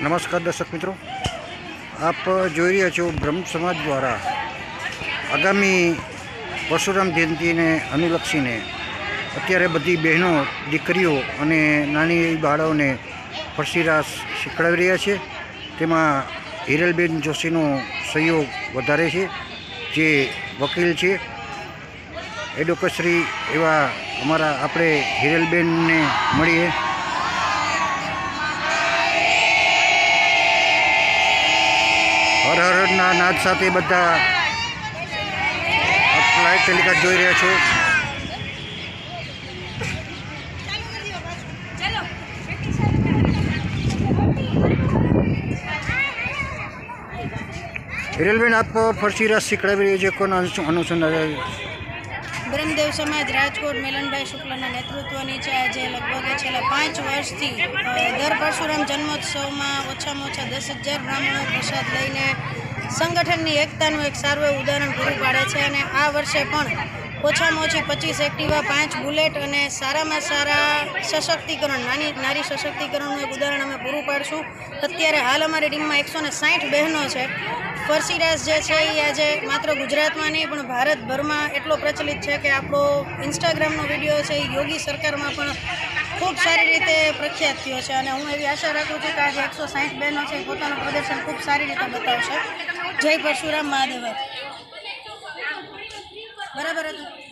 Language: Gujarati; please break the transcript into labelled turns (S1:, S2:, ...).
S1: નમસ્કાર દર્શક મિત્રો. આપ જોઈ રહ્યા છો બ્રહ્મ સમાજ દ્વારા આગામી પરશુરામ જયંતિને અનુલક્ષીને અત્યારે બધી બહેનો, દીકરીઓ અને નાની એવી બાળાઓને ફરસીરાસ શીખવાડી રહ્યા છે. તેમાં હિરલબેન જોશીનો સહયોગ વધારે છે, જે વકીલ છે. એડવોકેટશ્રી એવા અમારા આપણે હિરલબેનને મળીએ. હર હરના નાદ સાથે બધા લાઈવ ટેલિકાસ્ટ જોઈ રહ્યા છો. હિરલબેન આપ ફરસીરાસ શીખડાવી રહ્યા છે. કોના અનુ- અનુસંધાને
S2: બ્રહ્મદેવ સમાજ રાજકોટ મિલનભાઈ શુક્લના નેતૃત્વની છે. આજે લગભગ છેલ્લા પાંચ વર્ષથી દર પરશુરામ જન્મોત્સવમાં ઓછામાં ઓછા દસ હજાર બ્રાહ્મણો પ્રસાદ લઈને સંગઠનની એકતાનું એક સારું એવું ઉદાહરણ પૂરું પાડે છે અને આ વર્ષે પણ ઓછામાં ઓછી પચીસ એક્ટિવા, પાંચ બુલેટ અને સારામાં સારા સશક્તિકરણ, નાની, નારી સશક્તિકરણનું એક ઉદાહરણ અમે પૂરું પાડશું. અત્યારે હાલ અમારી ટીમમાં એકસો ને સાઠ બહેનો છે. ફરસીરાસ જે છે એ આજે માત્ર ગુજરાતમાં નહીં, પણ ભારતભરમાં એટલો પ્રચલિત છે કે આપણો ઇન્સ્ટાગ્રામનો વીડિયો છે એ યોગી સરકારમાં પણ ખૂબ સારી રીતે પ્રખ્યાત થયો છે. અને હું એવી આશા રાખું છું કે આજે એકસો સાહીઠ બહેનો છે, પોતાનું પ્રદર્શન ખૂબ સારી રીતે બતાવશે. જય પરશુરામ મહાદેવ. બરાબર હતું?